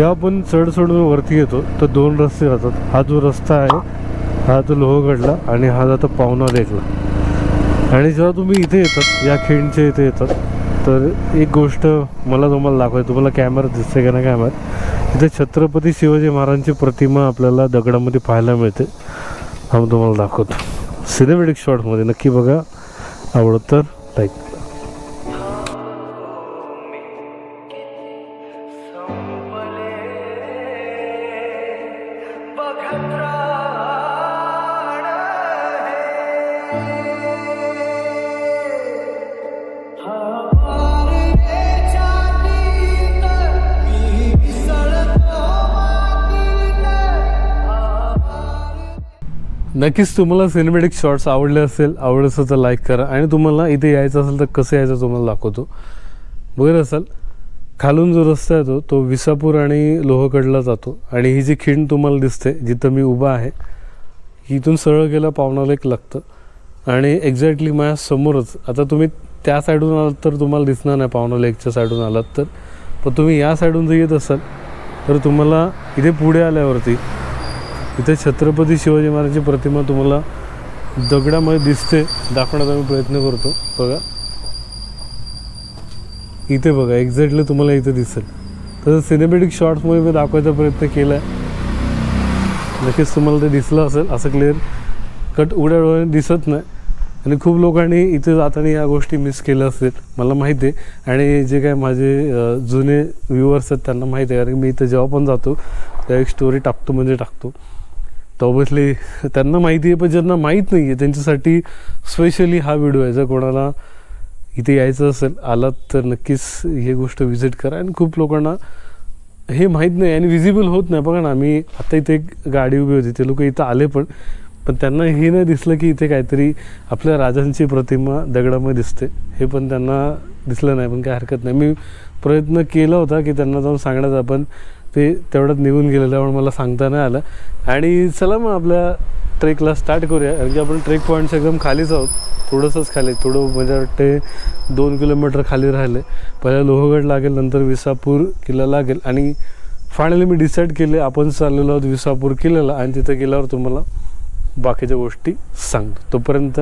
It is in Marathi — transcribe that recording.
जेव्हा आपण चढ चढून वरती येतो तर दोन रस्ते जातात. हा जो रस्ता आहे हा तो लोहगडला आणि हा जातो पावना लेकला. आणि जेव्हा तुम्ही इथे येतात या खिंडच्या इथे येतात तर एक गोष्ट मला तुम्हाला दाखवायची तुम्हाला कॅमेरा दिसते का नाही कॅमेरा इथे छत्रपती शिवाजी महाराजांची प्रतिमा आपल्याला दगडामध्ये पाहायला मिळते. हा तुम्हाला दाखवतो. सिनेमॅटिक शॉटमध्ये नक्की बघा. आवडत तर लाईक नक्कीच तुम्हाला सिनेमॅटिक शॉर्ट्स आवडले असेल आवडलं असेल तर लाईक करा. आणि तुम्हाला इथे यायचं असेल तर कसं यायचं तुम्हाला दाखवतो. बघत असाल खालून जो रस्ता येतो तो विसापूर आणि लोहकडला जातो. आणि ही जी खिंड तुम्हाला दिसते जिथं मी उभा आहे इथून सरळ गेलं पावणाला एक लागतं. आणि एक्झॅक्टली माझ्या समोरच आता तुम्ही त्या साईडून आलात तर तुम्हाला दिसणार नाही पावना लेकच्या साईडून आलात तर. पण तुम्ही या साईडून जर येत असाल तर तुम्हाला इथे पुढे आल्यावरती इथे छत्रपती शिवाजी महाराजची प्रतिमा तुम्हाला दगडामध्ये दिसते दाखवण्याचा मी प्रयत्न करतो. बघा. इथे बघा एक्झॅक्टली तुम्हाला इथे दिसेल. तसं सिनेमॅटिक शॉर्ट्समध्ये मी दाखवायचा प्रयत्न केला आहे नक्कीच तुम्हाला ते दिसलं असेल असं क्लिअर कट उघड्या डोळ्याने दिसत नाही. आणि खूप लोकांनी इथे जाताना या गोष्टी मिस केल्या असतील मला माहिती आहे. आणि जे काय माझे जुने व्ह्युअर्स आहेत त्यांना माहिती आहे कारण मी इथं जेव्हा पण जातो त्या एक स्टोरी टाकतो म्हणजे टाकतो. तर ऑबियसली त्यांना माहिती आहे पण ज्यांना माहीत नाही आहे त्यांच्यासाठी स्पेशली हा व्हिडिओ आहे. जर कोणाला इथे यायचं असेल आलात तर नक्कीच हे गोष्ट व्हिजिट करा. आणि खूप लोकांना हे माहीत नाही आणि विजिबल होत नाही. बघा ना आम्ही आता इथे एक गाडी उभी होती. ते लोक इथं आले पण पण त्यांना हे नाही दिसलं की इथे काहीतरी आपल्या राजांची प्रतिमा दगडामध्ये दिसते. हे पण त्यांना दिसलं नाही पण काय हरकत नाही. मी प्रयत्न केला होता की त्यांना जाऊन सांगण्याचा पण ते तेवढ्यात निघून गेलेलं म्हणून मला सांगता नाही आलं. आणि चला मग आपल्या ट्रेकला स्टार्ट करूया. कारण की आपण ट्रेक पॉईंट्स एकदम खालीच आहोत. थोडंसंच खाली. थोडं म्हणजे वाटते दोन किलोमीटर खाली राहिले. पहिला लोहगड लागेल नंतर विसापूर किल्ला लागेल. आणि फायनली मी डिसाईड केले आपण चाललेलो आहोत विसापूर किल्ल्याला. आणि तिथे गेल्यावर तुम्हाला बाकीच्या गोष्टी सांगतो. तोपर्यंत